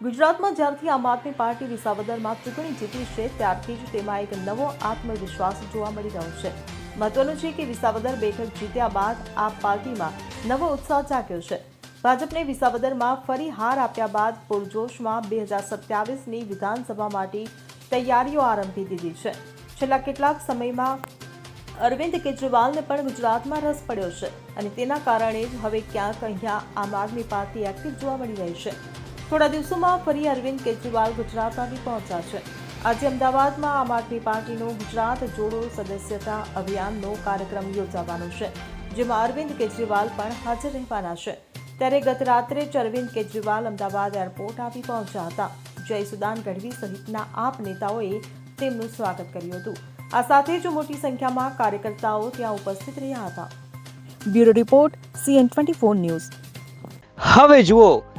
ગુજરાતમાં જ્યારથી આમ આદમી પાર્ટી વિસાવદરમાં ચૂંટણી જીતી છે, ત્યારથી જ તેમાં એક નવો આત્મવિશ્વાસ જોવા મળી રહ્યો છે. મહત્વનું છે કે વિસાવદર બેઠક જીત્યા બાદ આ પાર્ટીમાં નવો ઉત્સાહ જાગ્યો છે. ભાજપને વિસાવદરમાં ફરી હાર આપ્યા બાદ પૂરજોશમાં બે હજાર સત્યાવીસની વિધાનસભા માટે તૈયારીઓ આરંભી દીધી છે. છેલ્લા કેટલાક સમયમાં અરવિંદ કેજરીવાલને પણ ગુજરાતમાં રસ પડ્યો છે અને તેના કારણે જ હવે ક્યાંક અહીંયા આમ આદમી પાર્ટી એક્ટિવ જોવા મળી રહી છે. થોડા દિવસોમાં ફરી અરવિંદ કેજરીવાલ ગુજરાત આવી પહોંચ્યા છે. આજે અમદાવાદમાં આમ આદમી પાર્ટીનો ગુજરાત જોડો સદસ્યતા અભિયાનનો કાર્યક્રમ યોજાવાનો છે, જેમાં અરવિંદ કેજરીવાલ પણ હાજર રહેવાના છે. ત્યારે ગત રાત્રે જ અરવિંદ કેજરીવાલ અમદાવાદ એરપોર્ટ આવી પહોંચ્યા હતા. જય સુદાન ગઢવી સહિતના આપ નેતાઓએ તેમનું સ્વાગત કર્યું હતું. આ સાથે જ મોટી સંખ્યામાં કાર્યકર્તાઓ ત્યાં ઉપસ્થિત રહ્યા હતા. Bureau report, CN twenty news. હવે જુઓ